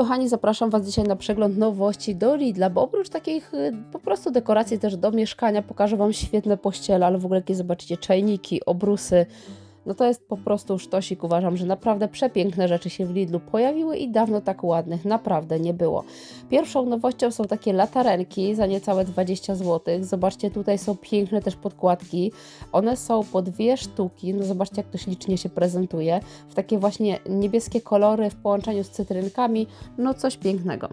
kochani, zapraszam Was dzisiaj na przegląd nowości do Lidla, bo oprócz takich y, po prostu dekoracji też do mieszkania pokażę Wam świetne pościele, ale w ogóle jakie zobaczycie czajniki, obrusy. No to jest po prostu sztosik. Uważam, że naprawdę przepiękne rzeczy się w Lidlu pojawiły i dawno tak ładnych naprawdę nie było. Pierwszą nowością są takie latarenki za niecałe 20 zł. Zobaczcie, tutaj są piękne też podkładki. One są po dwie sztuki. No zobaczcie, jak to ślicznie się prezentuje. W takie właśnie niebieskie kolory w połączeniu z cytrynkami. No coś pięknego.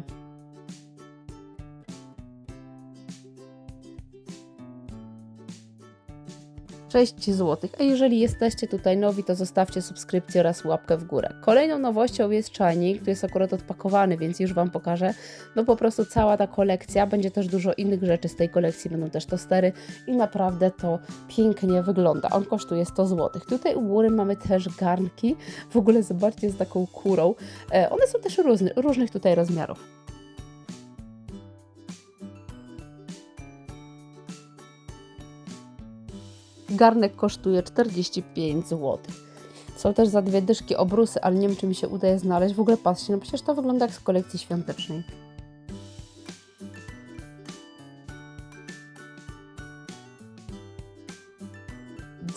6 zł. A jeżeli jesteście tutaj nowi, to zostawcie subskrypcję oraz łapkę w górę. Kolejną nowością jest czajnik, który jest akurat odpakowany, więc już Wam pokażę. No po prostu cała ta kolekcja, będzie też dużo innych rzeczy z tej kolekcji, będą też tostery i naprawdę to pięknie wygląda. On kosztuje 100 zł. Tutaj u góry mamy też garnki, w ogóle zobaczcie z taką kurą. E, one są też różny, różnych tutaj rozmiarów. Garnek kosztuje 45 zł. Są też za dwie dyszki obrusy, ale nie wiem, czy mi się udaje znaleźć. W ogóle patrzcie, no przecież to wygląda jak z kolekcji świątecznej.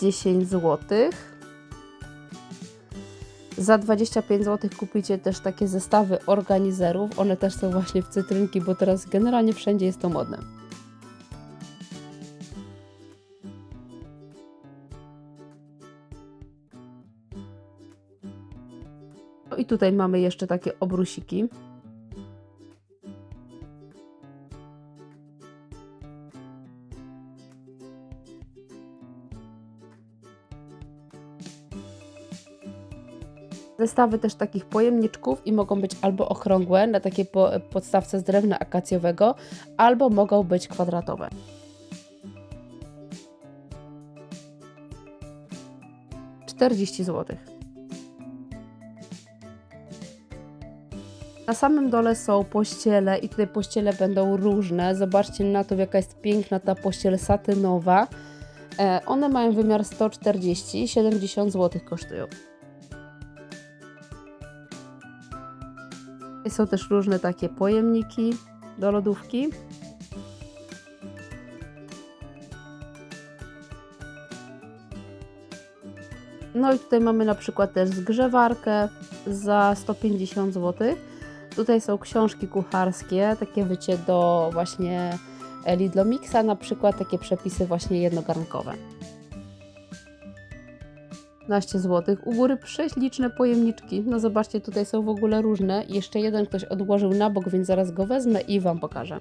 Dziesięć złotych. Za 25 zł kupicie też takie zestawy organizerów. One też są właśnie w cytrynki, bo teraz generalnie wszędzie jest to modne. Tutaj mamy jeszcze takie obrusiki. Zestawy też takich pojemniczków i mogą być albo okrągłe na takiej po, podstawce z drewna akacjowego, albo mogą być kwadratowe. Czterdzieści złotych. Na samym dole są pościele i tutaj pościele będą różne. Zobaczcie na to, jaka jest piękna ta pościel satynowa. E, one mają wymiar 140, 70 zł kosztują. Są też różne takie pojemniki do lodówki. No i tutaj mamy na przykład też zgrzewarkę za 150 zł. Tutaj są książki kucharskie, takie wycie do właśnie Lidlomixa, na przykład takie przepisy właśnie jednogarnkowe. 15 zł. U góry prześliczne pojemniczki. No zobaczcie, tutaj są w ogóle różne. Jeszcze jeden ktoś odłożył na bok, więc zaraz go wezmę i Wam pokażę.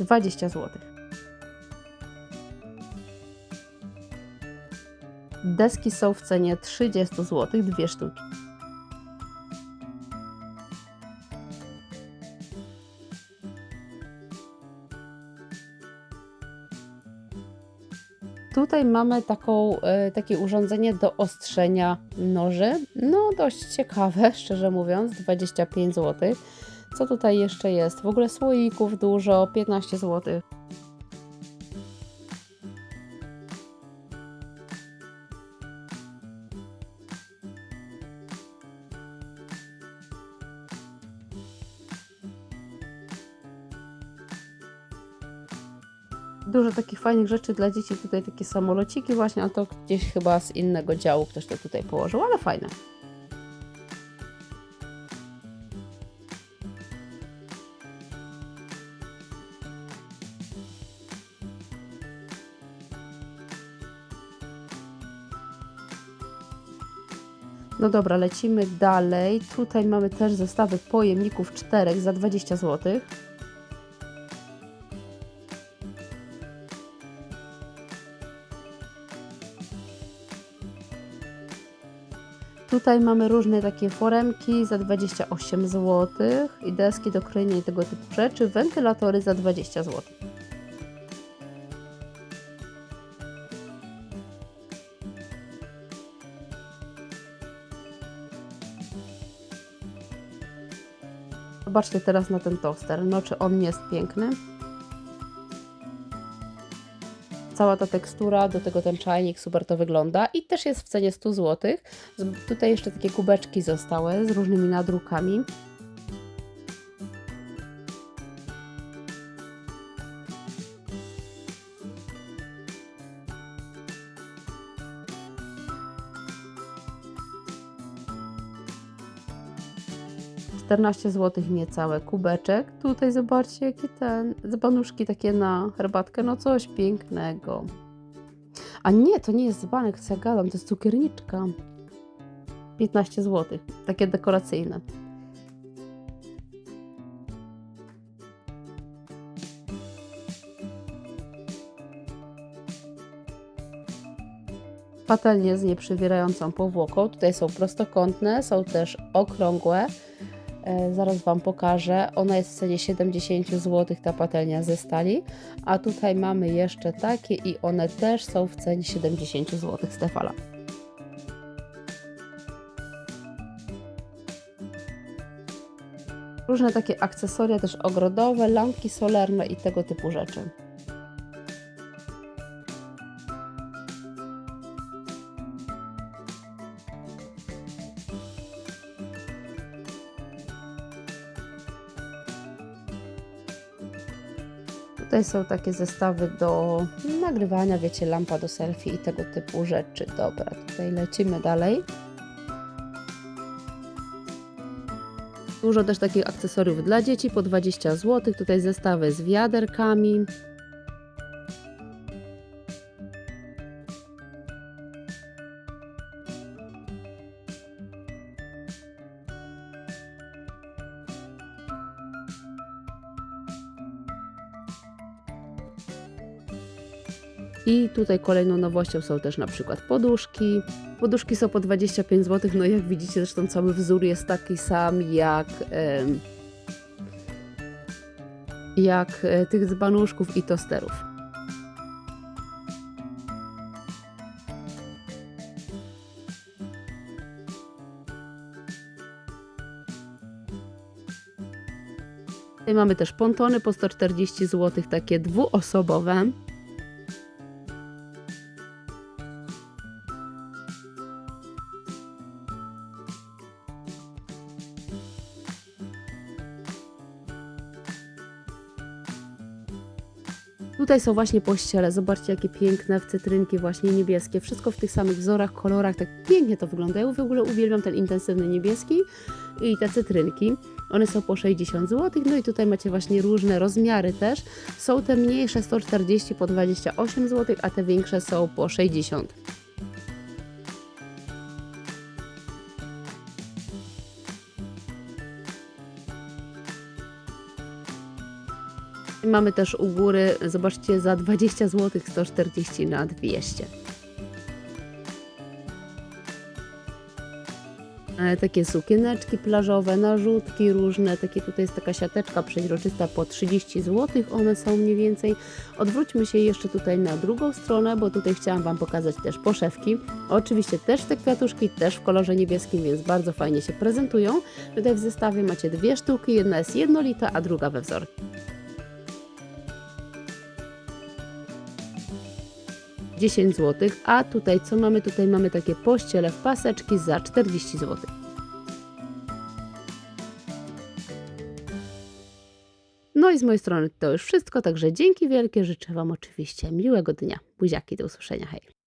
Dwadzieścia złotych. Deski są w cenie 30 zł, dwie sztuki. Tutaj mamy taką, e, takie urządzenie do ostrzenia noży. No dość ciekawe, szczerze mówiąc, 25 zł. Co tutaj jeszcze jest? W ogóle słoików dużo, 15 zł. Dużo takich fajnych rzeczy dla dzieci, tutaj takie samolociki właśnie, a to gdzieś chyba z innego działu ktoś to tutaj położył, ale fajne. No dobra, lecimy dalej. Tutaj mamy też zestawy pojemników czterech za 20 zł. Tutaj mamy różne takie foremki za 28 zł i deski do krojenia tego typu rzeczy, wentylatory za 20 zł. Zobaczcie teraz na ten toster, no czy on nie jest piękny? Cała ta tekstura, do tego ten czajnik, super to wygląda i też jest w cenie 100 zł. Tutaj jeszcze takie kubeczki zostały z różnymi nadrukami. Czternaście zł niecałe kubeczek. Tutaj zobaczcie, jakie ten, dzbanuszki takie na herbatkę, no coś pięknego. A nie, to nie jest dzbanek, co ja gadam, to jest cukierniczka. 15 zł, takie dekoracyjne. Patelnie z nieprzywierającą powłoką. Tutaj są prostokątne, są też okrągłe. E, zaraz Wam pokażę. Ona jest w cenie 70 zł, ta patelnia ze stali. A tutaj mamy jeszcze takie i one też są w cenie 70 zł z Tefala. Różne takie akcesoria też ogrodowe, lampki solerne i tego typu rzeczy. Są takie zestawy do nagrywania, wiecie, lampa do selfie i tego typu rzeczy. Dobra, tutaj lecimy dalej. Dużo też takich akcesoriów dla dzieci po 20 zł. Tutaj zestawy z wiaderkami. I tutaj kolejną nowością są też na przykład poduszki. Poduszki są po 25 zł, no jak widzicie zresztą cały wzór jest taki sam jak, jak e, tych dzbanuszków i tosterów. Tutaj mamy też pontony po 140 zł, takie dwuosobowe. Tutaj są właśnie pościele, zobaczcie jakie piękne w cytrynki właśnie niebieskie, wszystko w tych samych wzorach, kolorach, tak pięknie to wygląda. Ja w ogóle uwielbiam ten intensywny niebieski i te cytrynki. One są po 60 zł, no i tutaj macie właśnie różne rozmiary też. Są te mniejsze 140 po 28 zł, a te większe są po 60. Mamy też u góry, zobaczcie, za 20 zł 140 na 200. E, Takie sukieneczki plażowe, narzutki różne, takie tutaj jest taka siateczka przeźroczysta po 30 zł, one są mniej więcej. Odwróćmy się jeszcze tutaj na drugą stronę, bo tutaj chciałam Wam pokazać też poszewki. Oczywiście też te kwiatuszki, też w kolorze niebieskim, więc bardzo fajnie się prezentują. Tutaj w zestawie macie dwie sztuki, jedna jest jednolita, a druga we wzorku. 10 zł, a tutaj co mamy? Tutaj mamy takie pościele w paseczki za 40 zł. No i z mojej strony to już wszystko, także dzięki wielkie, życzę Wam oczywiście miłego dnia. Buziaki, do usłyszenia, hej!